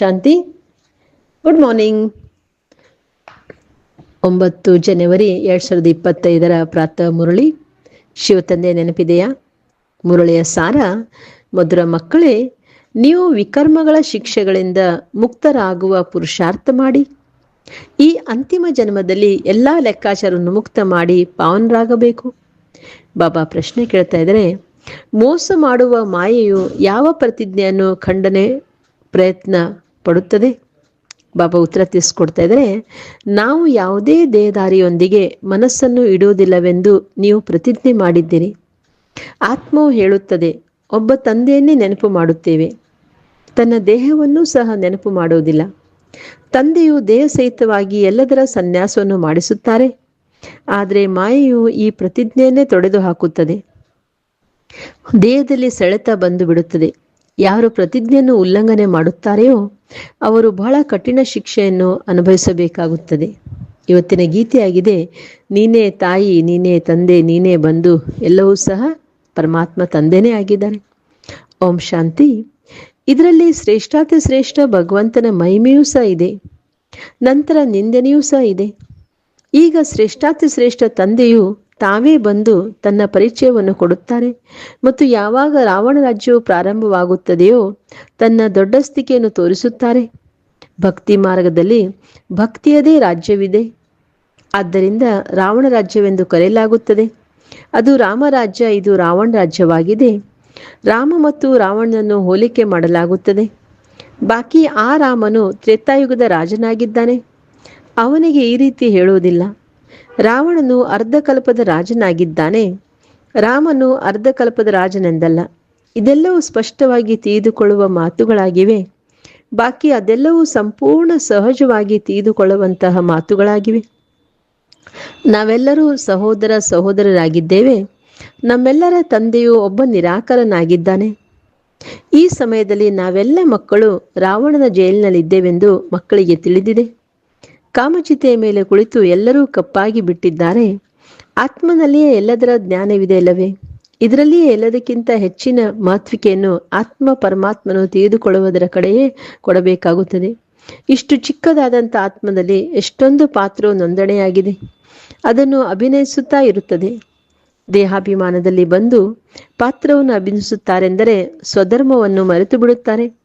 ಶಾಂತಿ. Good morning ಒಂಬತ್ತು ಜನವರಿ ಎರಡ್ ಸಾವಿರದ ಇಪ್ಪತ್ತೈದರ ಪ್ರಾತಃ ಮುರಳಿ. ಶಿವತಂದೆ ನೆನಪಿದೆಯಾ? ಮುರಳಿಯ ಸಾರ, ಮಧುರ ಮಕ್ಕಳೇ, ನೀವು ವಿಕರ್ಮಗಳ ಶಿಕ್ಷೆಗಳಿಂದ ಮುಕ್ತರಾಗುವ ಪುರುಷಾರ್ಥ ಮಾಡಿ. ಈ ಅಂತಿಮ ಜನ್ಮದಲ್ಲಿ ಎಲ್ಲ ಲೆಕ್ಕಾಚಾರವನ್ನು ಮುಕ್ತ ಮಾಡಿ ಪಾವನರಾಗಬೇಕು. ಬಾಬಾ ಪ್ರಶ್ನೆ ಕೇಳ್ತಾ ಇದ್ದಾರೆ, ಮೋಸ ಮಾಡುವ ಮಾಯೆಯು ಯಾವ ಪ್ರತಿಜ್ಞೆಯನ್ನು ಖಂಡನೆ ಪ್ರಯತ್ನ ಪಡುತ್ತದೆ. ಬಾಬಾ ಉತ್ತರ ತಿಳಿಸ್ಕೊಡ್ತಾ ಇದ್ರೆ ನಾವು ಯಾವುದೇ ದೇಹದಾರಿಯೊಂದಿಗೆ ಮನಸ್ಸನ್ನು ಇಡುವುದಿಲ್ಲವೆಂದು ನೀವು ಪ್ರತಿಜ್ಞೆ ಮಾಡಿದ್ದೀರಿ. ಆತ್ಮವು ಹೇಳುತ್ತದೆ, ಒಬ್ಬ ತಂದೆಯನ್ನೇ ನೆನಪು ಮಾಡುತ್ತೇವೆ. ತನ್ನ ದೇಹವನ್ನು ಸಹ ನೆನಪು ಮಾಡುವುದಿಲ್ಲ. ತಂದೆಯು ದೇಹ ಸಹಿತವಾಗಿ ಎಲ್ಲದರ ಸನ್ಯಾಸವನ್ನು ಮಾಡಿಸುತ್ತಾರೆ, ಆದರೆ ಮಾಯೆಯು ಈ ಪ್ರತಿಜ್ಞೆಯನ್ನೇ ತೊಡೆದು ಹಾಕುತ್ತದೆ ದೇಹದಲ್ಲಿ ಸೆಳೆತ ಬಂದು ಬಿಡುತ್ತದೆ ಯಾರು ಪ್ರತಿಜ್ಞೆಯನ್ನು ಉಲ್ಲಂಘನೆ ಮಾಡುತ್ತಾರೆಯೋ ಅವರು ಬಹಳ ಕಠಿಣ ಶಿಕ್ಷೆಯನ್ನು ಅನುಭವಿಸಬೇಕಾಗುತ್ತದೆ. ಇವತ್ತಿನ ಗೀತೆಯಾಗಿದೆ, ನೀನೇ ತಾಯಿ, ನೀನೇ ತಂದೆ, ನೀನೇ ಬಂಧು, ಎಲ್ಲವೂ ಸಹ ಪರಮಾತ್ಮ ತಂದೆನೇ ಆಗಿದ್ದಾನೆ. ಓಂ ಶಾಂತಿ. ಇದರಲ್ಲಿ ಶ್ರೇಷ್ಠಾತಿ ಶ್ರೇಷ್ಠ ಭಗವಂತನ ಮಹಿಮೆಯೂ ಸಹ ಇದೆ, ನಂತರ ನಿಂದನೆಯೂ ಸಹ ಇದೆ. ಈಗ ಶ್ರೇಷ್ಠಾತಿ ಶ್ರೇಷ್ಠ ತಂದೆಯು ತಾವೇ ಬಂದು ತನ್ನ ಪರಿಚಯವನ್ನು ಕೊಡುತ್ತಾರೆ ಮತ್ತು ಯಾವಾಗ ರಾವಣ ರಾಜ್ಯವು ಪ್ರಾರಂಭವಾಗುತ್ತದೆಯೋ ತನ್ನ ದೊಡ್ಡಸ್ತಿಕೆಯನ್ನು ತೋರಿಸುತ್ತಾರೆ. ಭಕ್ತಿ ಮಾರ್ಗದಲ್ಲಿ ಭಕ್ತಿಯದೇ ರಾಜ್ಯವಿದೆ. ಆದ್ದರಿಂದ ರಾವಣ ರಾಜ್ಯವೆಂದು ಕರೆಯಲಾಗುತ್ತದೆ. ಅದು ರಾಮರಾಜ್ಯ ಇದು ರಾವಣ ರಾಜ್ಯವಾಗಿದೆ. ರಾಮ ಮತ್ತು ರಾವಣನನ್ನು ಹೋಲಿಕೆ ಮಾಡಲಾಗುತ್ತದೆ. ಬಾಕಿ ಆ ರಾಮನು ತ್ರೇತಾಯುಗದ ರಾಜನಾಗಿದ್ದಾನೆ. ಅವನಿಗೆ ಈ ರೀತಿ ಹೇಳುವುದಿಲ್ಲ. ರಾವಣನು ಅರ್ಧಕಲ್ಪದ ರಾಜನಾಗಿದ್ದಾನೆ. ರಾಮನು ಅರ್ಧಕಲ್ಪದ ರಾಜನೆಂದಲ್ಲ. ಇದೆಲ್ಲವೂ ಸ್ಪಷ್ಟವಾಗಿ ತಿಳಿದುಕೊಳ್ಳುವ ಮಾತುಗಳಾಗಿವೆ. ಬಾಕಿ ಅದೆಲ್ಲವೂ ಸಂಪೂರ್ಣ ಸಹಜವಾಗಿ ತಿಳಿದುಕೊಳ್ಳುವಂತಹ ಮಾತುಗಳಾಗಿವೆ. ನಾವೆಲ್ಲರೂ ಸಹೋದರ ಸಹೋದರರಾಗಿದ್ದೇವೆ. ನಮ್ಮೆಲ್ಲರ ತಂದೆಯು ಒಬ್ಬ ನಿರಾಕರನಾಗಿದ್ದಾನೆ. ಈ ಸಮಯದಲ್ಲಿ ನಾವೆಲ್ಲ ಮಕ್ಕಳು ರಾವಣನ ಜೈಲಿನಲ್ಲಿದ್ದೇವೆಂದು ಮಕ್ಕಳಿಗೆ ತಿಳಿದಿದೆ. ಕಾಮಚಿತೆಯ ಮೇಲೆ ಕುಳಿತು ಎಲ್ಲರೂ ಕಪ್ಪಾಗಿ ಬಿಟ್ಟಿದ್ದಾರೆ. ಆತ್ಮನಲ್ಲಿಯೇ ಎಲ್ಲದರ ಜ್ಞಾನವಿದೆ ಅಲ್ಲವೇ? ಇದರಲ್ಲಿಯೇ ಎಲ್ಲದಕ್ಕಿಂತ ಹೆಚ್ಚಿನ ಮಾತ್ವಿಕೆಯನ್ನು ಆತ್ಮ ಪರಮಾತ್ಮನು ತೆಗೆದುಕೊಳ್ಳುವುದರ ಕಡೆಯೇ ಕೊಡಬೇಕಾಗುತ್ತದೆ. ಇಷ್ಟು ಚಿಕ್ಕದಾದಂಥ ಆತ್ಮದಲ್ಲಿ ಎಷ್ಟೊಂದು ಪಾತ್ರವು ನೋಂದಣಿಯಾಗಿದೆ. ಅದನ್ನು ಅಭಿನಯಿಸುತ್ತಾ ಇರುತ್ತದೆ. ದೇಹಾಭಿಮಾನದಲ್ಲಿ ಬಂದು ಪಾತ್ರವನ್ನು ಅಭಿನಯಿಸುತ್ತಾರೆಂದರೆ ಸ್ವಧರ್ಮವನ್ನು ಮರೆತು ಬಿಡುತ್ತಾರೆ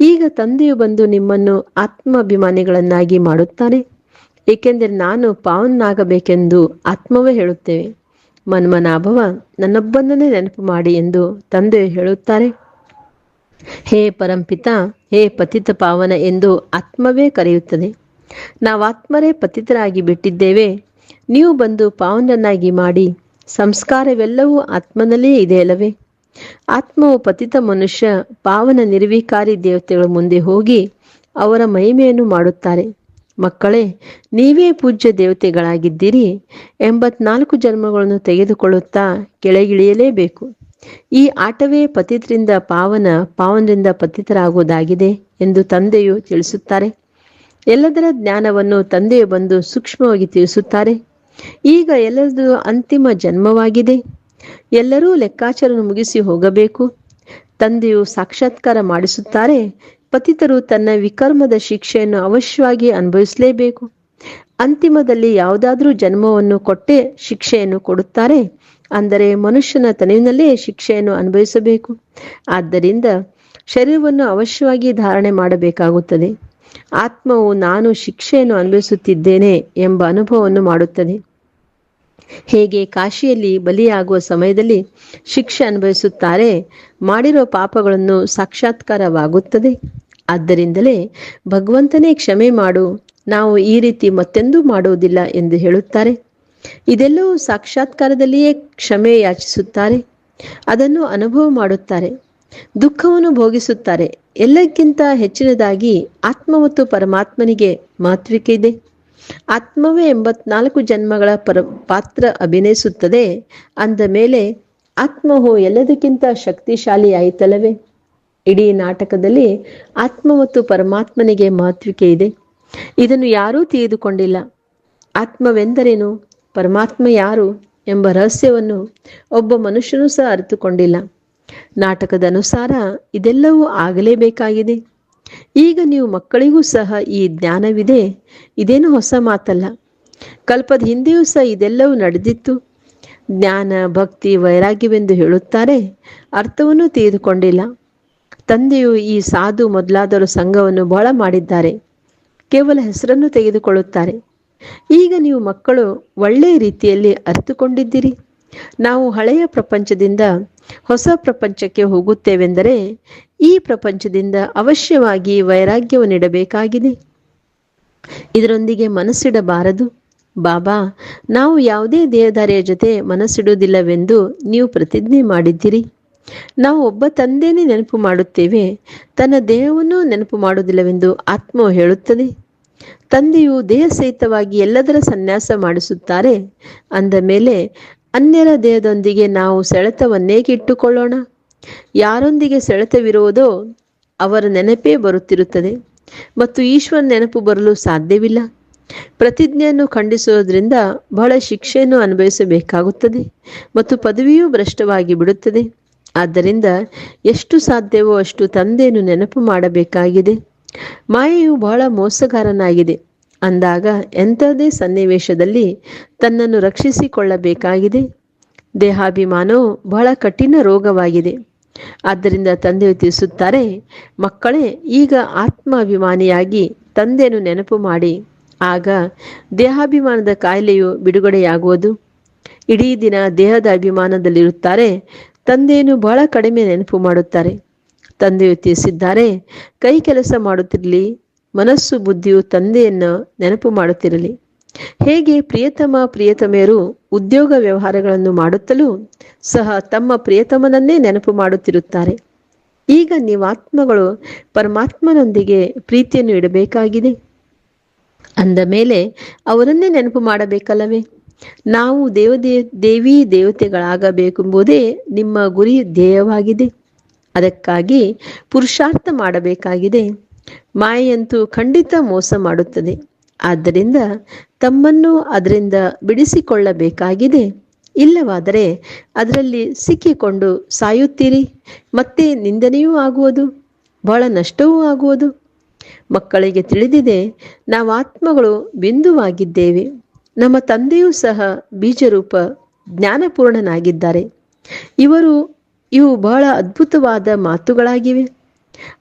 ಈಗ ತಂದೆಯು ಬಂದು ನಿಮ್ಮನ್ನು ಆತ್ಮಾಭಿಮಾನಿಗಳನ್ನಾಗಿ ಮಾಡುತ್ತಾನೆ ಏಕೆಂದರೆ ನಾನು ಪಾವನ್ನಾಗಬೇಕೆಂದು ಆತ್ಮವೇ ಹೇಳುತ್ತೇವೆ. ಮನ್ಮನಾಭವ, ನನ್ನೊಬ್ಬನನ್ನೇ ನೆನಪು ಮಾಡಿ ಎಂದು ತಂದೆ ಹೇಳುತ್ತಾರೆ. ಹೇ ಪರಂಪಿತ, ಹೇ ಪತಿತ ಪಾವನ ಎಂದು ಆತ್ಮವೇ ಕರೆಯುತ್ತದೆ. ನಾವು ಆತ್ಮರೇ ಪತಿತರಾಗಿ ಬಿಟ್ಟಿದ್ದೇವೆ. ನೀವು ಬಂದು ಪಾವನನ್ನಾಗಿ ಮಾಡಿ, ಸಂಸ್ಕಾರವೆಲ್ಲವೂ ಆತ್ಮನಲ್ಲೇ ಇದೆ ಅಲ್ಲವೇ ಆತ್ಮವು ಪತಿತ ಮನುಷ್ಯ ಪಾವನ ನಿರ್ವಿಕಾರಿ ದೇವತೆಗಳ ಮುಂದೆ ಹೋಗಿ ಅವರ ಮಹಿಮೆಯನ್ನು ಮಾಡುತ್ತಾರೆ. ಮಕ್ಕಳೇ, ನೀವೇ ಪೂಜ್ಯ ದೇವತೆಗಳಾಗಿದ್ದೀರಿ ಎಂಬತ್ನಾಲ್ಕು ಜನ್ಮಗಳನ್ನು ತೆಗೆದುಕೊಳ್ಳುತ್ತಾ ಕೆಳಗಿಳಿಯಲೇಬೇಕು. ಈ ಆಟವೇ ಪತಿತರಿಂದ ಪಾವನ ಪಾವನರಿಂದ ಪತಿತರಾಗುವುದಾಗಿದೆ ಎಂದು ತಂದೆಯು ತಿಳಿಸುತ್ತಾರೆ. ಎಲ್ಲದರ ಜ್ಞಾನವನ್ನು ತಂದೆಯು ಬಂದು ಸೂಕ್ಷ್ಮವಾಗಿ ತಿಳಿಸುತ್ತಾರೆ. ಈಗ ಎಲ್ಲದರ ಅಂತಿಮ ಜನ್ಮವಾಗಿದೆ. ಎಲ್ಲರೂ ಲೆಕ್ಕಾಚಾರ ಮುಗಿಸಿ ಹೋಗಬೇಕು. ತಂದೆಯು ಸಾಕ್ಷಾತ್ಕಾರ ಮಾಡಿಸುತ್ತಾರೆ. ಪತಿತರು ತನ್ನ ವಿಕರ್ಮದ ಶಿಕ್ಷೆಯನ್ನು ಅವಶ್ಯವಾಗಿ ಅನುಭವಿಸಲೇಬೇಕು. ಅಂತಿಮದಲ್ಲಿ ಯಾವುದಾದ್ರೂ ಜನ್ಮವನ್ನು ಕೊಟ್ಟೆ ಶಿಕ್ಷೆಯನ್ನು ಕೊಡುತ್ತಾರೆ. ಅಂದರೆ ಮನುಷ್ಯನ ತನುವಿನಲ್ಲೇ ಶಿಕ್ಷೆಯನ್ನು ಅನುಭವಿಸಬೇಕು. ಆದ್ದರಿಂದ ಶರೀರವನ್ನು ಅವಶ್ಯವಾಗಿ ಧಾರಣೆ ಮಾಡಬೇಕಾಗುತ್ತದೆ. ಆತ್ಮವು ನಾನು ಶಿಕ್ಷೆಯನ್ನು ಅನುಭವಿಸುತ್ತಿದ್ದೇನೆ ಎಂಬ ಅನುಭವವನ್ನು ಮಾಡುತ್ತದೆ. ಹೇಗೆ ಕಾಶಿಯಲ್ಲಿ ಬಲಿಯಾಗುವ ಸಮಯದಲ್ಲಿ ಶಿಕ್ಷೆ ಅನುಭವಿಸುತ್ತಾರೆ ಮಾಡಿರೋ ಪಾಪಗಳನ್ನು ಸಾಕ್ಷಾತ್ಕಾರವಾಗುತ್ತದೆ. ಆದ್ದರಿಂದಲೇ ಭಗವಂತನೇ ಕ್ಷಮೆ ಮಾಡು, ನಾವು ಈ ರೀತಿ ಮತ್ತೆಂದೂ ಮಾಡುವುದಿಲ್ಲ ಎಂದು ಹೇಳುತ್ತಾರೆ. ಇದೆಲ್ಲವೂ ಸಾಕ್ಷಾತ್ಕಾರದಲ್ಲಿಯೇ ಕ್ಷಮೆ ಯಾಚಿಸುತ್ತಾರೆ, ಅದನ್ನು ಅನುಭವ ಮಾಡುತ್ತಾರೆ, ದುಃಖವನ್ನು ಭೋಗಿಸುತ್ತಾರೆ. ಎಲ್ಲಕ್ಕಿಂತ ಹೆಚ್ಚಿನದಾಗಿ ಆತ್ಮ ಮತ್ತು ಪರಮಾತ್ಮನಿಗೆ ಮಾತ್ವಿಕೆ ಇದೆ. ಆತ್ಮವೇ ಎಂಬತ್ನಾಲ್ಕು ಜನ್ಮಗಳ ಪರ ಪಾತ್ರ ಅಭಿನಯಿಸುತ್ತದೆ. ಅಂದ ಮೇಲೆ ಆತ್ಮವು ಎಲ್ಲದಕ್ಕಿಂತ ಶಕ್ತಿಶಾಲಿ ಆಯಿತಲ್ಲವೇ? ಇಡೀ ನಾಟಕದಲ್ಲಿ ಆತ್ಮ ಮತ್ತು ಪರಮಾತ್ಮನಿಗೆ ಮಹತ್ವಿಕೆ ಇದೆ. ಇದನ್ನು ಯಾರೂ ತಿಳಿದುಕೊಂಡಿಲ್ಲ. ಆತ್ಮವೆಂದರೇನು? ಪರಮಾತ್ಮ ಯಾರು ಎಂಬ ರಹಸ್ಯವನ್ನು ಒಬ್ಬ ಮನುಷ್ಯನೂ ಸಹ ಅರಿತುಕೊಂಡಿಲ್ಲ. ನಾಟಕದ ಅನುಸಾರ ಇದೆಲ್ಲವೂ ಆಗಲೇಬೇಕಾಗಿದೆ. ಈಗ ನೀವು ಮಕ್ಕಳಿಗೂ ಸಹ ಈ ಜ್ಞಾನವಿದೆ. ಇದೇನು ಹೊಸ ಮಾತಲ್ಲ. ಕಲ್ಪದ ಹಿಂದೆಯೂ ಸಹ ಇದೆಲ್ಲವೂ ನಡೆದಿತ್ತು. ಜ್ಞಾನ, ಭಕ್ತಿ, ವೈರಾಗ್ಯವೆಂದು ಹೇಳುತ್ತಾರೆ. ಅರ್ಥವನ್ನು ತೆಗೆದುಕೊಂಡಿಲ್ಲ ತಂದೆಯು ಈ ಸಾಧು ಮೊದಲಾದರೂ ಸಂಘವನ್ನು ಬಹಳ ಮಾಡಿದ್ದಾರೆ. ಕೇವಲ ಹೆಸರನ್ನು ತೆಗೆದುಕೊಳ್ಳುತ್ತಾರೆ. ಈಗ ನೀವು ಮಕ್ಕಳು ಒಳ್ಳೆಯ ರೀತಿಯಲ್ಲಿ ಅರಿತುಕೊಂಡಿದ್ದೀರಿ. ನಾವು ಹಳೆಯ ಪ್ರಪಂಚದಿಂದ ಹೊಸ ಪ್ರಪಂಚಕ್ಕೆ ಹೋಗುತ್ತೇವೆಂದರೆ ಈ ಪ್ರಪಂಚದಿಂದ ಅವಶ್ಯವಾಗಿ ವೈರಾಗ್ಯವನ್ನಿಡಬೇಕಾಗಿದೆ ಇದರೊಂದಿಗೆ ಮನಸ್ಸಿಡಬಾರದು. ಬಾಬಾ, ನಾವು ಯಾವುದೇ ದೇಹಧಾರಿಯ ಜೊತೆ ಮನಸ್ಸಿಡುವುದಿಲ್ಲವೆಂದು ನೀವು ಪ್ರತಿಜ್ಞೆ ಮಾಡಿದ್ದೀರಿ. ನಾವು ಒಬ್ಬ ತಂದೆಯೇ ನೆನಪು ಮಾಡುತ್ತೇವೆ. ತನ್ನ ದೇಹವನ್ನು ನೆನಪು ಮಾಡುವುದಿಲ್ಲವೆಂದು ಆತ್ಮವು ಹೇಳುತ್ತದೆ. ತಂದೆಯು ದೇಹ ಸಹಿತವಾಗಿ ಎಲ್ಲದರ ಸನ್ಯಾಸ ಮಾಡಿಸುತ್ತಾರೆ. ಅಂದ ಮೇಲೆ, ಅನ್ಯರ ದೇಹದೊಂದಿಗೆ ನಾವು ಸೆಳೆತವನ್ನೇಕೆ ಇಟ್ಟುಕೊಳ್ಳೋಣ? ಯಾರೊಂದಿಗೆ ಸೆಳೆತವಿರುವುದೋ ಅವರ ನೆನಪೇ ಬರುತ್ತಿರುತ್ತದೆ. ಮತ್ತು ಈಶ್ವರ ನೆನಪು ಬರಲು ಸಾಧ್ಯವಿಲ್ಲ. ಪ್ರತಿಜ್ಞೆಯನ್ನು ಖಂಡಿಸುವುದರಿಂದ ಬಹಳ ಶಿಕ್ಷೆಯನ್ನು ಅನುಭವಿಸಬೇಕಾಗುತ್ತದೆ ಮತ್ತು ಪದವಿಯೂ ಭ್ರಷ್ಟವಾಗಿ ಬಿಡುತ್ತದೆ. ಆದ್ದರಿಂದ ಎಷ್ಟು ಸಾಧ್ಯವೋ ಅಷ್ಟು ತಂದೆಯನ್ನು ನೆನಪು ಮಾಡಬೇಕಾಗಿದೆ. ಮಾಯೆಯು ಬಹಳ ಮೋಸಗಾರನಾಗಿದೆ. ಅಂದಾಗ ಎಂಥದೇ ಸನ್ನಿವೇಶದಲ್ಲಿ ತನ್ನನ್ನು ರಕ್ಷಿಸಿಕೊಳ್ಳಬೇಕಾಗಿದೆ. ದೇಹಾಭಿಮಾನವು ಬಹಳ ಕಠಿಣ ರೋಗವಾಗಿದೆ. ಆದ್ದರಿಂದ ತಂದೆಯು ತಿಳಿಸುತ್ತಾರೆ, ಮಕ್ಕಳೇ, ಈಗ ಆತ್ಮಾಭಿಮಾನಿಯಾಗಿ ತಂದೆಯನ್ನು ನೆನಪು ಮಾಡಿ. ಆಗ ದೇಹಾಭಿಮಾನದ ಕಾಯಿಲೆಯು ಬಿಡುಗಡೆಯಾಗುವುದು. ಇಡೀ ದಿನ ದೇಹದ ಅಭಿಮಾನದಲ್ಲಿರುತ್ತಾರೆ, ತಂದೆಯನ್ನು ಬಹಳ ಕಡಿಮೆ ನೆನಪು ಮಾಡುತ್ತಾರೆ. ತಂದೆಯು ತಿಳಿಸಿದ್ದಾರೆ, ಕೈ ಕೆಲಸ ಮಾಡುತ್ತಿರಲಿ, ಮನಸ್ಸು ಬುದ್ಧಿಯು ತಂದೆಯನ್ನು ನೆನಪು ಮಾಡುತ್ತಿರಲಿ. ಹೇಗೆ ಪ್ರಿಯತಮ ಪ್ರಿಯತಮೆಯರು ಉದ್ಯೋಗ ವ್ಯವಹಾರಗಳನ್ನು ಮಾಡುತ್ತಲೂ ಸಹ ತಮ್ಮ ಪ್ರಿಯತಮನನ್ನೇ ನೆನಪು ಮಾಡುತ್ತಿರುತ್ತಾರೆ. ಈಗ ನೀವಾತ್ಮಗಳು ಪರಮಾತ್ಮನೊಂದಿಗೆ ಪ್ರೀತಿಯನ್ನು ಇಡಬೇಕಾಗಿದೆ. ಅಂದ ಮೇಲೆ ಅವರನ್ನೇ ನೆನಪು ಮಾಡಬೇಕಲ್ಲವೇ? ನಾವು ದೇವದೇ ದೇವಿ ದೇವತೆಗಳಾಗಬೇಕೆಂಬುದೇ ನಿಮ್ಮ ಗುರಿ ಧ್ಯೇಯವಾಗಿದೆ. ಅದಕ್ಕಾಗಿ ಪುರುಷಾರ್ಥ ಮಾಡಬೇಕಾಗಿದೆ. ಮಾಯೆಯಂತೂ ಖಂಡಿತ ಮೋಸ ಮಾಡುತ್ತದೆ. ಆದ್ದರಿಂದ ತಮ್ಮನ್ನು ಅದರಿಂದ ಬಿಡಿಸಿಕೊಳ್ಳಬೇಕಾಗಿದೆ. ಇಲ್ಲವಾದರೆ ಅದರಲ್ಲಿ ಸಿಕ್ಕಿಕೊಂಡು ಸಾಯುತ್ತೀರಿ. ಮತ್ತೆ ನಿಂದನೆಯೂ ಆಗುವುದು, ಬಹಳ ನಷ್ಟವೂ ಆಗುವುದು. ಮಕ್ಕಳಿಗೆ ತಿಳಿದಿದೆ, ನಾವು ಆತ್ಮಗಳು ಬಿಂದುವಾಗಿದ್ದೇವೆ. ನಮ್ಮ ತಂದೆಯೂ ಸಹ ಬೀಜರೂಪ ಜ್ಞಾನಪೂರ್ಣನಾಗಿದ್ದಾರೆ. ಇವರು, ಇವು ಬಹಳ ಅದ್ಭುತವಾದ ಮಾತುಗಳಾಗಿವೆ.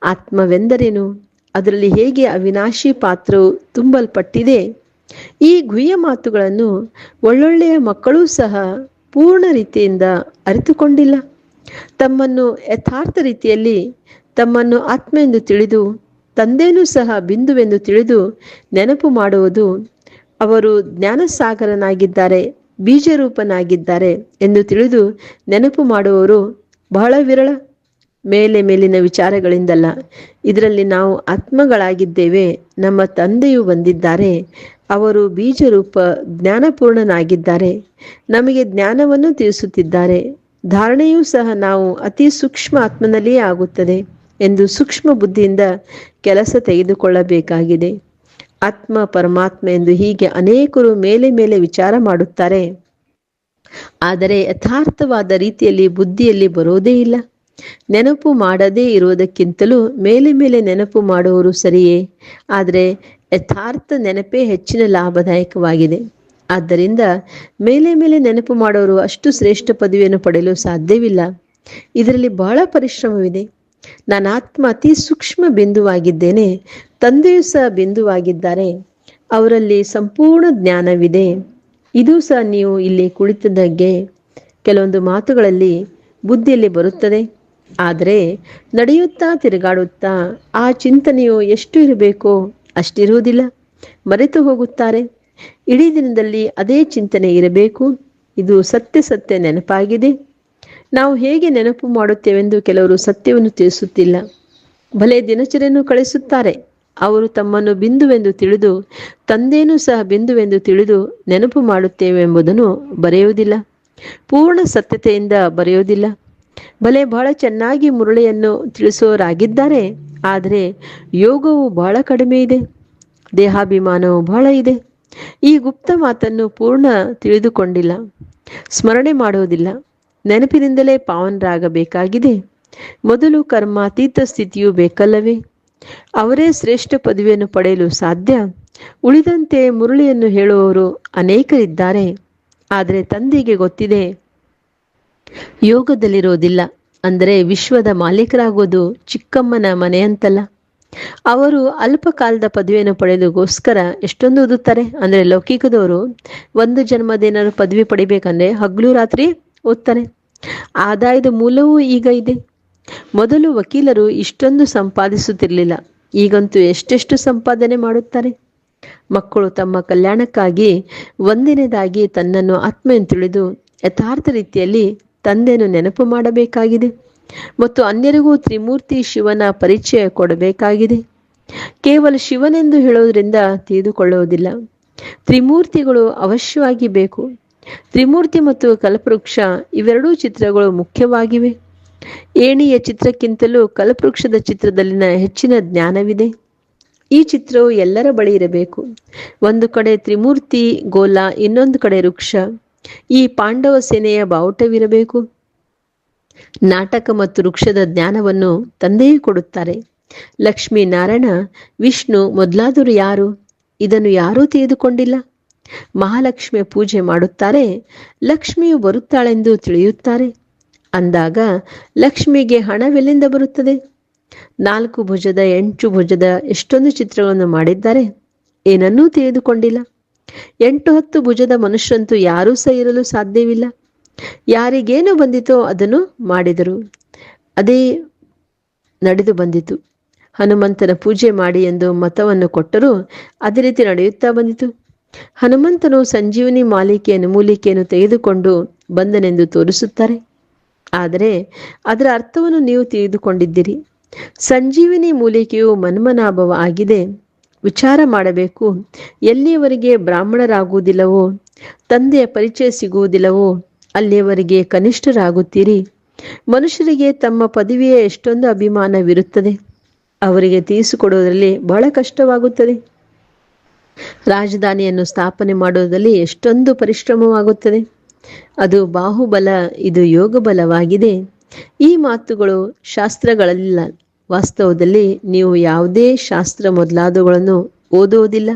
ಆತ್ಮವೆಂದರೇನು? ಅದರಲ್ಲಿ ಹೇಗೆ ಅವಿನಾಶಿ ಪಾತ್ರವು ತುಂಬಲ್ಪಟ್ಟಿದೆ? ಈ ಗುಹ್ಯ ಮಾತುಗಳನ್ನು ಒಳ್ಳೊಳ್ಳೆಯ ಮಕ್ಕಳೂ ಸಹ ಪೂರ್ಣ ರೀತಿಯಿಂದ ಅರಿತುಕೊಂಡಿಲ್ಲ. ತಮ್ಮನ್ನು ಯಥಾರ್ಥ ರೀತಿಯಲ್ಲಿ ತಮ್ಮನ್ನು ಆತ್ಮ ಎಂದು ತಿಳಿದು ತಂದೆಯೂ ಸಹ ಬಿಂದುವೆಂದು ತಿಳಿದು ನೆನಪು ಮಾಡುವುದು, ಅವರು ಜ್ಞಾನಸಾಗರನಾಗಿದ್ದಾರೆ, ಬೀಜರೂಪನಾಗಿದ್ದಾರೆ ಎಂದು ತಿಳಿದು ನೆನಪು ಮಾಡುವವರು ಬಹಳ ವಿರಳ. ಮೇಲೆ ಮೇಲಿನ ವಿಚಾರಗಳಿಂದಲ್ಲ. ಇದರಲ್ಲಿ ನಾವು ಆತ್ಮಗಳಾಗಿದ್ದೇವೆ. ನಮ್ಮ ತಂದೆಯು ಬಂದಿದ್ದಾರೆ. ಅವರು ಬೀಜರೂಪ ಜ್ಞಾನಪೂರ್ಣನಾಗಿದ್ದಾರೆ. ನಮಗೆ ಜ್ಞಾನವನ್ನು ತಿಳಿಸುತ್ತಿದ್ದಾರೆ. ಧಾರಣೆಯೂ ಸಹ ನಾವು ಅತಿ ಸೂಕ್ಷ್ಮ ಆತ್ಮನಲ್ಲಿಯೇ ಆಗುತ್ತದೆ ಎಂದು ಸೂಕ್ಷ್ಮ ಬುದ್ಧಿಯಿಂದ ಕೆಲಸ ತೆಗೆದುಕೊಳ್ಳಬೇಕಾಗಿದೆ. ಆತ್ಮ ಪರಮಾತ್ಮ ಎಂದು ಹೀಗೆ ಅನೇಕರು ಮೇಲೆ ಮೇಲೆ ವಿಚಾರ ಮಾಡುತ್ತಾರೆ. ಆದರೆ ಯಥಾರ್ಥವಾದ ರೀತಿಯಲ್ಲಿ ಬುದ್ಧಿಯಲ್ಲಿ ಬರೋದೇ ಇಲ್ಲ. ನೆನಪು ಮಾಡದೇ ಇರುವುದಕ್ಕಿಂತಲೂ ಮೇಲೆ ಮೇಲೆ ನೆನಪು ಮಾಡುವವರು ಸರಿಯೇ? ಆದರೆ ಯಥಾರ್ಥ ನೆನಪೇ ಹೆಚ್ಚಿನ ಲಾಭದಾಯಕವಾಗಿದೆ. ಆದ್ದರಿಂದ ಮೇಲೆ ಮೇಲೆ ನೆನಪು ಮಾಡೋರು ಅಷ್ಟು ಶ್ರೇಷ್ಠ ಪದವಿಯನ್ನು ಪಡೆಯಲು ಸಾಧ್ಯವಿಲ್ಲ. ಇದರಲ್ಲಿ ಬಹಳ ಪರಿಶ್ರಮವಿದೆ. ನಾನು ಆತ್ಮ ಅತಿ ಸೂಕ್ಷ್ಮ ಬಿಂದುವಾಗಿದ್ದೇನೆ. ತಂದೆಯೂ ಸಹ ಬಿಂದುವಾಗಿದ್ದಾರೆ. ಅವರಲ್ಲಿ ಸಂಪೂರ್ಣ ಜ್ಞಾನವಿದೆ. ಇದು ಸಹ ನೀವು ಇಲ್ಲಿ ಕುಳಿತದಾಗೆ ಕೆಲವೊಂದು ಮಾತುಗಳಲ್ಲಿ ಬುದ್ಧಿಯಲ್ಲಿ ಬರುತ್ತದೆ. ಆದರೆ ನಡೆಯುತ್ತಾ ತಿರುಗಾಡುತ್ತಾ ಆ ಚಿಂತನೆಯು ಎಷ್ಟು ಇರಬೇಕೋ ಅಷ್ಟಿರುವುದಿಲ್ಲ. ಮರೆತು ಹೋಗುತ್ತಾರೆ. ಇಡೀ ದಿನದಲ್ಲಿ ಅದೇ ಚಿಂತನೆ ಇರಬೇಕು. ಇದು ಸತ್ಯ ಸತ್ಯ ನೆನಪಾಗಿದೆ. ನಾವು ಹೇಗೆ ನೆನಪು ಮಾಡುತ್ತೇವೆಂದು ಕೆಲವರು ಸತ್ಯವನ್ನು ತಿಳಿಸುತ್ತಿಲ್ಲ. ಭಲೆ ದಿನಚರಿಯನ್ನು ಕಳಿಸುತ್ತಾರೆ. ಅವರು ತಮ್ಮನ್ನು ಬಿಂದುವೆಂದು ತಿಳಿದು ತಂದೆಯೂ ಸಹ ಬಿಂದುವೆಂದು ತಿಳಿದು ನೆನಪು ಮಾಡುತ್ತೇವೆ ಎಂಬುದನ್ನು ಬರೆಯುವುದಿಲ್ಲ. ಪೂರ್ಣ ಸತ್ಯತೆಯಿಂದ ಬರೆಯುವುದಿಲ್ಲ. ಭಲೆ ಬಹಳ ಚೆನ್ನಾಗಿ ಮುರಳಿಯನ್ನು ತಿಳಿಸೋರಾಗಿದ್ದಾರೆ, ಆದರೆ ಯೋಗವು ಬಹಳ ಕಡಿಮೆ ಇದೆ, ದೇಹಾಭಿಮಾನವು ಬಹಳ ಇದೆ. ಈ ಗುಪ್ತ ಮಾತನ್ನು ಪೂರ್ಣ ತಿಳಿದುಕೊಂಡಿಲ್ಲ, ಸ್ಮರಣೆ ಮಾಡುವುದಿಲ್ಲ, ನೆನಪಿನಿಂದಲೇ ಪಾವನರಾಗಬೇಕಾಗಿದೆ. ಮೊದಲು ಕರ್ಮಾತೀತ ಸ್ಥಿತಿಯು ಬೇಕಲ್ಲವೇ? ಅವರೇ ಶ್ರೇಷ್ಠ ಪದವಿಯನ್ನು ಪಡೆಯಲು ಸಾಧ್ಯ? ಉಳಿದಂತೆ ಮುರಳಿಯನ್ನು ಹೇಳುವವರು ಅನೇಕರಿದ್ದಾರೆ, ಆದರೆ ತಂದೆಗೆ ಗೊತ್ತಿದೆ ಯೋಗದಲ್ಲಿರೋದಿಲ್ಲ. ಅಂದರೆ ವಿಶ್ವದ ಮಾಲೀಕರಾಗೋದು ಚಿಕ್ಕಮ್ಮನ ಮನೆಯಂತಲ್ಲ. ಅವರು ಅಲ್ಪ ಕಾಲದ ಪದವಿಯನ್ನು ಪಡೆಯೋದಕ್ಕೋಸ್ಕರ ಎಷ್ಟೊಂದು ಓದುತ್ತಾರೆ. ಅಂದರೆ ಲೌಕಿಕದವರು ಒಂದು ಜನ್ಮದೇನಾದ್ರು ಪದವಿ ಪಡಿಬೇಕಂದ್ರೆ ಹಗಲು ರಾತ್ರಿ ಓದ್ತಾರೆ. ಆದಾಯದ ಮೂಲವೂ ಈಗ ಇದೆ. ಮೊದಲು ವಕೀಲರು ಇಷ್ಟೊಂದು ಸಂಪಾದಿಸುತ್ತಿರಲಿಲ್ಲ. ಈಗಂತೂ ಎಷ್ಟೆಷ್ಟು ಸಂಪಾದನೆ ಮಾಡುತ್ತಾರೆ. ಮಕ್ಕಳು ತಮ್ಮ ಕಲ್ಯಾಣಕ್ಕಾಗಿ ಒಂದನೇದಾಗಿ ತನ್ನನ್ನು ಆತ್ಮೆಯನ್ನು ತಿಳಿದು ಯಥಾರ್ಥ ರೀತಿಯಲ್ಲಿ ತಂದೆಯನ್ನು ನೆನಪು ಮಾಡಬೇಕಾಗಿದೆ. ಮತ್ತು ಅನ್ಯರಿಗೂ ತ್ರಿಮೂರ್ತಿ ಶಿವನ ಪರಿಚಯ ಕೊಡಬೇಕಾಗಿದೆ. ಕೇವಲ ಶಿವನೆಂದು ಹೇಳೋದ್ರಿಂದ ತಿಳಿದುಕೊಳ್ಳುವುದಿಲ್ಲ. ತ್ರಿಮೂರ್ತಿಗಳು ಅವಶ್ಯವಾಗಿ ಬೇಕು. ತ್ರಿಮೂರ್ತಿ ಮತ್ತು ಕಲ್ಪವೃಕ್ಷ ಇವೆರಡೂ ಚಿತ್ರಗಳು ಮುಖ್ಯವಾಗಿವೆ. ಏಣಿಯ ಚಿತ್ರಕ್ಕಿಂತಲೂ ಕಲ್ಪವೃಕ್ಷದ ಚಿತ್ರದಲ್ಲಿನ ಹೆಚ್ಚಿನ ಜ್ಞಾನವಿದೆ. ಈ ಚಿತ್ರವು ಎಲ್ಲರ ಬಳಿ ಇರಬೇಕು. ಒಂದು ಕಡೆ ತ್ರಿಮೂರ್ತಿ, ಗೋಲ, ಇನ್ನೊಂದು ಕಡೆ ವೃಕ್ಷ. ಈ ಪಾಂಡವ ಸೇನೆಯ ಬಾವುಟವಿರಬೇಕು. ನಾಟಕ ಮತ್ತು ವೃಕ್ಷದ ಜ್ಞಾನವನ್ನು ತಂದೆಯೇ ಕೊಡುತ್ತಾರೆ. ಲಕ್ಷ್ಮೀ ನಾರಾಯಣ ವಿಷ್ಣು ಮೊದಲಾದರು ಯಾರು? ಇದನ್ನು ಯಾರೂ ತಿಳಿದುಕೊಂಡಿಲ್ಲ. ಮಹಾಲಕ್ಷ್ಮಿಯ ಪೂಜೆ ಮಾಡುತ್ತಾರೆ, ಲಕ್ಷ್ಮಿಯು ಬರುತ್ತಾಳೆಂದು ತಿಳಿಯುತ್ತಾರೆ. ಅಂದಾಗ ಲಕ್ಷ್ಮಿಗೆ ಹಣವೆಲ್ಲಿಂದ ಬರುತ್ತದೆ? ನಾಲ್ಕು ಭುಜದ ಎಂಟು ಭುಜದ ಎಷ್ಟೊಂದು ಚಿತ್ರಗಳನ್ನು ಮಾಡಿದ್ದಾರೆ, ಏನನ್ನೂ ತಿಳಿದುಕೊಂಡಿಲ್ಲ. ಎಂಟು ಹತ್ತು ಭುಜದ ಮನುಷ್ಯರಂತೂ ಯಾರೂ ಸಹ ಇರಲು ಸಾಧ್ಯವಿಲ್ಲ. ಯಾರಿಗೇನು ಬಂದಿತೋ ಅದನ್ನು ಮಾಡಿದರು. ಅದೇ ನಡೆದು ಬಂದಿತು. ಹನುಮಂತನ ಪೂಜೆ ಮಾಡಿ ಎಂದು ಮತವನ್ನು ಕೊಟ್ಟರೂ ಅದೇ ರೀತಿ ನಡೆಯುತ್ತಾ ಬಂದಿತು. ಹನುಮಂತನು ಸಂಜೀವಿನಿ ಮಾಲಿಕೆಯನ್ನು, ಮೂಲಿಕೆಯನ್ನು ತೆಗೆದುಕೊಂಡು ಬಂದನೆಂದು ತೋರಿಸುತ್ತಾರೆ. ಆದರೆ ಅದರ ಅರ್ಥವನ್ನು ನೀವು ತಿಳಿದುಕೊಂಡಿದ್ದೀರಿ. ಸಂಜೀವಿನಿ ಮೂಲಿಕೆಯು ಮನ್ಮನಾಭವ ಆಗಿದೆ. ವಿಚಾರ ಮಾಡಬೇಕು. ಎಲ್ಲಿಯವರೆಗೆ ಬ್ರಾಹ್ಮಣರಾಗುವುದಿಲ್ಲವೋ, ತಂದೆಯ ಪರಿಚಯ ಸಿಗುವುದಿಲ್ಲವೋ, ಅಲ್ಲಿಯವರೆಗೆ ಕನಿಷ್ಠರಾಗುತ್ತೀರಿ. ಮನುಷ್ಯರಿಗೆ ತಮ್ಮ ಪದವಿಯ ಎಷ್ಟೊಂದು ಅಭಿಮಾನವಿರುತ್ತದೆ. ಅವರಿಗೆ ತೀರಿಸಿಕೊಡುವುದರಲ್ಲಿ ಬಹಳ ಕಷ್ಟವಾಗುತ್ತದೆ. ರಾಜಧಾನಿಯನ್ನು ಸ್ಥಾಪನೆ ಮಾಡುವುದರಲ್ಲಿ ಎಷ್ಟೊಂದು ಪರಿಶ್ರಮವಾಗುತ್ತದೆ. ಅದು ಬಾಹುಬಲ, ಇದು ಯೋಗ ಬಲವಾಗಿದೆ ಈ ಮಾತುಗಳು ಶಾಸ್ತ್ರಗಳಲ್ಲ. ವಾಸ್ತವದಲ್ಲಿ ನೀವು ಯಾವುದೇ ಶಾಸ್ತ್ರ ಮೊದಲಾದವುಗಳನ್ನು ಓದುವುದಿಲ್ಲ.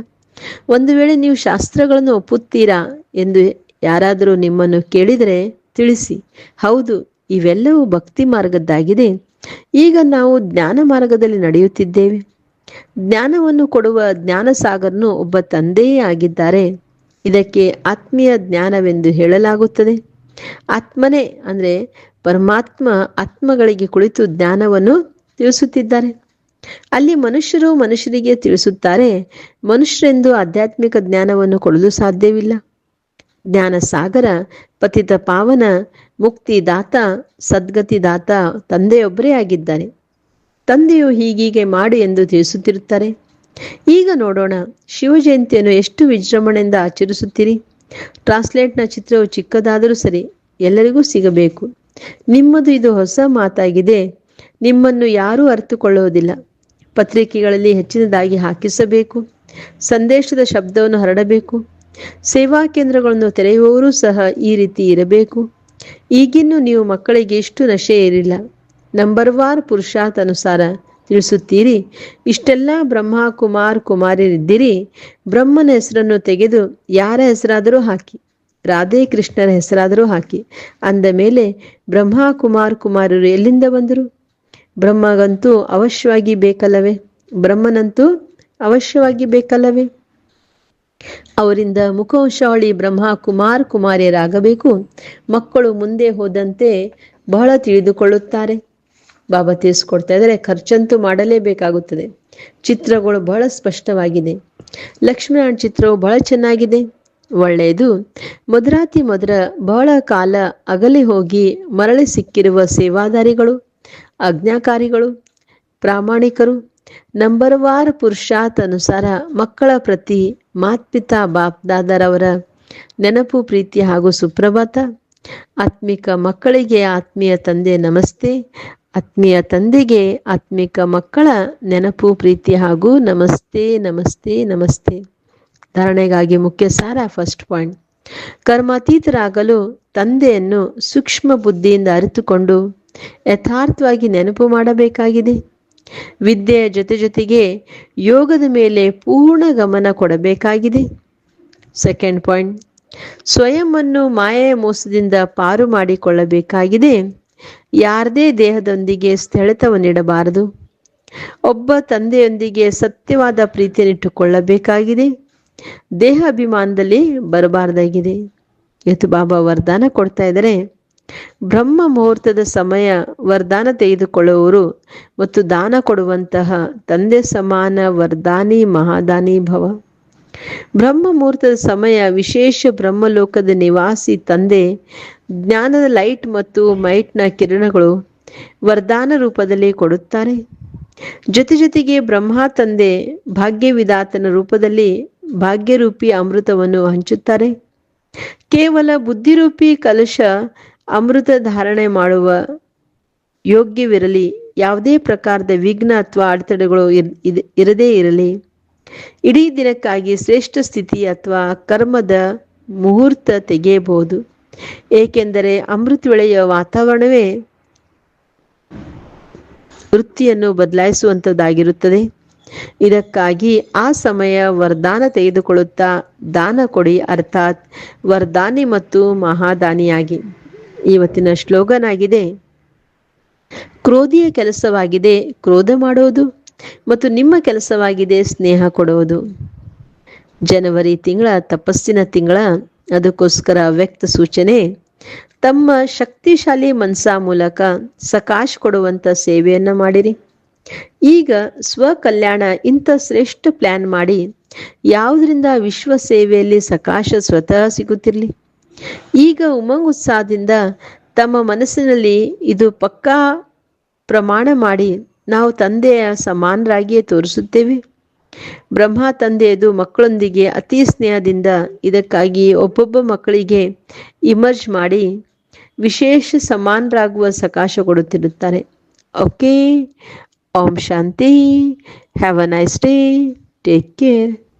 ಒಂದು ವೇಳೆ ನೀವು ಶಾಸ್ತ್ರಗಳನ್ನು ಒಪ್ಪುತ್ತೀರಾ ಎಂದು ಯಾರಾದರೂ ನಿಮ್ಮನ್ನು ಕೇಳಿದರೆ ತಿಳಿಸಿ. ಹೌದು, ಇವೆಲ್ಲವೂ ಭಕ್ತಿ ಮಾರ್ಗದ್ದಾಗಿದೆ. ಈಗ ನಾವು ಜ್ಞಾನ ಮಾರ್ಗದಲ್ಲಿ ನಡೆಯುತ್ತಿದ್ದೇವೆ. ಜ್ಞಾನವನ್ನು ಕೊಡುವ ಜ್ಞಾನಸಾಗರನು ಒಬ್ಬ ತಂದೆಯೇ ಆಗಿದ್ದಾರೆ. ಇದಕ್ಕೆ ಆತ್ಮೀಯ ಜ್ಞಾನವೆಂದು ಹೇಳಲಾಗುತ್ತದೆ. ಆತ್ಮನೇ ಅಂದರೆ ಪರಮಾತ್ಮ ಆತ್ಮಗಳಿಗೆ ಕುಳಿತು ಜ್ಞಾನವನ್ನು ತಿಳಿಸುತ್ತಿದ್ದಾರೆ. ಅಲ್ಲಿ ಮನುಷ್ಯರು ಮನುಷ್ಯರಿಗೆ ತಿಳಿಸುತ್ತಾರೆ, ಮನುಷ್ಯರೆಂದು ಆಧ್ಯಾತ್ಮಿಕ ಜ್ಞಾನವನ್ನು ಕೊಡಲು ಸಾಧ್ಯವಿಲ್ಲ. ಜ್ಞಾನ ಸಾಗರ ಪತಿತ ಪಾವನ, ಮುಕ್ತಿದಾತ, ಸದ್ಗತಿದಾತ ತಂದೆಯೊಬ್ಬರೇ ಆಗಿದ್ದಾರೆ. ತಂದೆಯು ಹೀಗೀಗೆ ಮಾಡು ಎಂದು ತಿಳಿಸುತ್ತಿರುತ್ತಾರೆ. ಈಗ ನೋಡೋಣ, ಶಿವಜಯಂತಿಯನ್ನು ಎಷ್ಟು ವಿಜೃಂಭಣೆಯಿಂದ ಆಚರಿಸುತ್ತೀರಿ? ಟ್ರಾನ್ಸ್ಲೇಟ್ನ ಚಿತ್ರವು ಚಿಕ್ಕದಾದರೂ ಸರಿ ಎಲ್ಲರಿಗೂ ಸಿಗಬೇಕು. ನಿಮ್ಮದು ಇದು ಹೊಸ ಮಾತಾಗಿದೆ. ನಿಮ್ಮನ್ನು ಯಾರೂ ಅರಿತುಕೊಳ್ಳುವುದಿಲ್ಲ. ಪತ್ರಿಕೆಗಳಲ್ಲಿ ಹೆಚ್ಚಿನದಾಗಿ ಹಾಕಿಸಬೇಕು. ಸಂದೇಶದ ಶಬ್ದವನ್ನು ಹರಡಬೇಕು. ಸೇವಾ ಕೇಂದ್ರಗಳನ್ನು ತೆರೆಯುವವರು ಸಹ ಈ ರೀತಿ ಇರಬೇಕು. ಈಗಿನ್ನೂ ನೀವು ಮಕ್ಕಳಿಗೆ ಇಷ್ಟು ನಶೆ ಏರಿಲ್ಲ. ನಂಬರ್ ವಾರ್ ಪುರುಷಾರ್ಥ ಅನುಸಾರ ತಿಳಿಸುತ್ತೀರಿ. ಇಷ್ಟೆಲ್ಲ ಬ್ರಹ್ಮ ಕುಮಾರ್ ಕುಮಾರಿರಿದ್ದೀರಿ ಬ್ರಹ್ಮನ ಹೆಸರನ್ನು ತೆಗೆದು ಯಾರ ಹೆಸರಾದರೂ ಹಾಕಿ. ರಾಧೆ ಕೃಷ್ಣರ ಹೆಸರಾದರೂ ಹಾಕಿ. ಅಂದ ಮೇಲೆ ಬ್ರಹ್ಮ ಕುಮಾರ್ ಕುಮಾರರು ಎಲ್ಲಿಂದ ಬಂದರು? ಬ್ರಹ್ಮಗಂತೂ ಅವಶ್ಯವಾಗಿ ಬೇಕಲ್ಲವೇ? ಬ್ರಹ್ಮನಂತೂ ಅವಶ್ಯವಾಗಿ ಬೇಕಲ್ಲವೇ? ಅವರಿಂದ ಮುಖವಂಶಾವಳಿ ಬ್ರಹ್ಮ ಕುಮಾರ್ ಕುಮಾರಿಯರಾಗಬೇಕು. ಮಕ್ಕಳು ಮುಂದೆ ಹೋದಂತೆ ಬಹಳ ತಿಳಿದುಕೊಳ್ಳುತ್ತಾರೆ. ಬಾಬಾ ತಿಳಿಸ್ಕೊಡ್ತಾ ಇದ್ದಾರೆ, ಖರ್ಚಂತೂ ಮಾಡಲೇಬೇಕಾಗುತ್ತದೆ. ಚಿತ್ರಗಳು ಬಹಳ ಸ್ಪಷ್ಟವಾಗಿದೆ. ಲಕ್ಷ್ಮೀನಾರಾಯಣ ಚಿತ್ರವು ಬಹಳ ಚೆನ್ನಾಗಿದೆ. ಒಳ್ಳೆಯದು. ಮಧುರಾತಿ ಮಧುರ ಬಹಳ ಕಾಲ ಅಗಲಿ ಹೋಗಿ ಮರಳಿ ಸಿಕ್ಕಿರುವ ಸೇವಾದಾರಿಗಳು. ಅಜ್ಞಾಕಾರಿಗಳು ಪ್ರಾಮಾಣಿಕರು, ನಂಬರ್ ವಾರ್ ಪುರುಷಾತ್ ಅನುಸಾರ ಮಕ್ಕಳ ಪ್ರತಿ ಮಾತ್ಪಿತಾ ಬಾಪ್ ದಾದರವರ ನೆನಪು, ಪ್ರೀತಿ ಹಾಗೂ ಸುಪ್ರಭಾತ. ಆತ್ಮಿಕ ಮಕ್ಕಳಿಗೆ ಆತ್ಮೀಯ ತಂದೆ ನಮಸ್ತೆ. ಆತ್ಮೀಯ ತಂದೆಗೆ ಆತ್ಮಿಕ ಮಕ್ಕಳ ನೆನಪು, ಪ್ರೀತಿ ಹಾಗೂ ನಮಸ್ತೆ ನಮಸ್ತೆ ನಮಸ್ತೆ. ಧಾರಣೆಗಾಗಿ ಮುಖ್ಯ ಸಾರ ಫಸ್ಟ್ ಪಾಯಿಂಟ್. ಕರ್ಮಾತೀತರಾಗಲು ತಂದೆಯನ್ನು ಸೂಕ್ಷ್ಮ ಬುದ್ಧಿಯಿಂದ ಅರಿತುಕೊಂಡು ಯಥಾರ್ಥವಾಗಿ ನೆನಪು ಮಾಡಬೇಕಾಗಿದೆ. ವಿದ್ಯೆಯ ಜೊತೆ ಜೊತೆಗೆ ಯೋಗದ ಮೇಲೆ ಪೂರ್ಣ ಗಮನ ಕೊಡಬೇಕಾಗಿದೆ. ಸೆಕೆಂಡ್ ಪಾಯಿಂಟ್ ಸ್ವಯಂವನ್ನು ಮಾಯೆಯ ಮೋಸದಿಂದ ಪಾರು ಮಾಡಿಕೊಳ್ಳಬೇಕಾಗಿದೆ. ಯಾರದೇ ದೇಹದೊಂದಿಗೆ ಸ್ಥಳತವನ್ನಿಡಬಾರದು ಒಬ್ಬ ತಂದೆಯೊಂದಿಗೆ ಸತ್ಯವಾದ ಪ್ರೀತಿಯನ್ನಿಟ್ಟುಕೊಳ್ಳಬೇಕಾಗಿದೆ ದೇಹ ಅಭಿಮಾನದಲ್ಲಿ ಬರಬಾರ್ದಾಗಿದೆ. ಇವತ್ತು ಬಾಬಾ ವರದಾನ ಕೊಡ್ತಾ ಇದ್ದಾರೆ. ಬ್ರಹ್ಮ ಮುಹೂರ್ತದ ಸಮಯ ವರ್ದಾನ ತೆಗೆದುಕೊಳ್ಳುವವರು ಮತ್ತು ದಾನ ಕೊಡುವಂತಹ ತಂದೆ ಸಮಾನ ವರ್ದಾನಿ ಮಹಾದಾನಿ ಭವ. ಬ್ರಹ್ಮ ಮುಹೂರ್ತದ ಸಮಯ ವಿಶೇಷ ಬ್ರಹ್ಮಲೋಕದ ನಿವಾಸಿ ತಂದೆ, ಜ್ಞಾನದ ಲೈಟ್ ಮತ್ತು ಮೈಟ್ನ ಕಿರಣಗಳು ವರದಾನ ರೂಪದಲ್ಲಿ ಕೊಡುತ್ತಾರೆ. ಜೊತೆ ಜೊತೆಗೆ ಬ್ರಹ್ಮ ತಂದೆ ಭಾಗ್ಯವಿದಾತನ ರೂಪದಲ್ಲಿ ಭಾಗ್ಯರೂಪಿ ಅಮೃತವನ್ನು ಹಂಚುತ್ತಾರೆ. ಕೇವಲ ಬುದ್ಧಿರೂಪಿ ಕಲಶ ಅಮೃತ ಧಾರಣೆ ಮಾಡುವ ಯೋಗ್ಯವಿರಲಿ, ಯಾವುದೇ ಪ್ರಕಾರದ ವಿಘ್ನ ಅಥವಾ ಅಡೆತಡೆಗಳು ಇರದೇ ಇರಲಿ. ಇಡೀ ದಿನಕ್ಕಾಗಿ ಶ್ರೇಷ್ಠ ಸ್ಥಿತಿ ಅಥವಾ ಕರ್ಮದ ಮುಹೂರ್ತ ತೆಗೆಯಬಹುದು. ಏಕೆಂದರೆ ಅಮೃತ ವೇಳೆಯ ವಾತಾವರಣವೇ ವೃತ್ತಿಯನ್ನು ಬದಲಾಯಿಸುವಂಥದ್ದಾಗಿರುತ್ತದೆ ಇದಕ್ಕಾಗಿ ಆ ಸಮಯ ವರದಾನ ತೆಗೆದುಕೊಳ್ಳುತ್ತಾ ದಾನ ಕೊಡಿ, ಅರ್ಥಾತ್ ವರದಾನಿ ಮತ್ತು ಮಹಾದಾನಿಯಾಗಿ. ಇವತ್ತಿನ ಶ್ಲೋಗನ್ ಆಗಿದೆ ಕ್ರೋಧಿಯ ಕೆಲಸವಾಗಿದೆ, ಕ್ರೋಧ ಮಾಡೋದು ಮತ್ತು ನಿಮ್ಮ ಕೆಲಸವಾಗಿದೆ, ಸ್ನೇಹ ಕೊಡುವುದು ಜನವರಿ ತಿಂಗಳ, ತಪಸ್ಸಿನ ತಿಂಗಳ, ಅದಕ್ಕೋಸ್ಕರ ವ್ಯಕ್ತ ಸೂಚನೆ, ತಮ್ಮ ಶಕ್ತಿಶಾಲಿ ಮನಸ ಮೂಲಕ ಸಕಾಶ್ ಕೊಡುವಂತ ಸೇವೆಯನ್ನ ಮಾಡಿರಿ. ಈಗ ಸ್ವಕಲ್ಯಾಣ ಇಂಥ ಶ್ರೇಷ್ಠ ಪ್ಲಾನ್ ಮಾಡಿ, ಯಾವುದರಿಂದ ವಿಶ್ವ ಸೇವೆಯಲ್ಲಿ ಸಕಾಶ ಸ್ವತಃ ಸಿಗುತ್ತಿರಲಿ. ಈಗ ಉಮಂಗ್ ಉತ್ಸಾಹದಿಂದ ತಮ್ಮ ಮನಸ್ಸಿನಲ್ಲಿ ಇದು ಪಕ್ಕಾ ಪ್ರಮಾಣ ಮಾಡಿ ನಾವು ತಂದೆಯ ಸಮಾನರಾಗಿಯೇ ತೋರಿಸುತ್ತೇವೆ. ಬ್ರಹ್ಮ ತಂದೆಯದು ಮಕ್ಕಳೊಂದಿಗೆ ಅತಿ ಸ್ನೇಹದಿಂದ ಇದಕ್ಕಾಗಿ ಒಬ್ಬೊಬ್ಬ ಮಕ್ಕಳಿಗೆ ಇಮರ್ಜ್ ಮಾಡಿ ವಿಶೇಷ ಸಮಾನರಾಗುವ ಸಕಾಶ ಕೊಡುತ್ತಿರುತ್ತಾರೆ. Okay, Om Shanti, have a nice day, take care.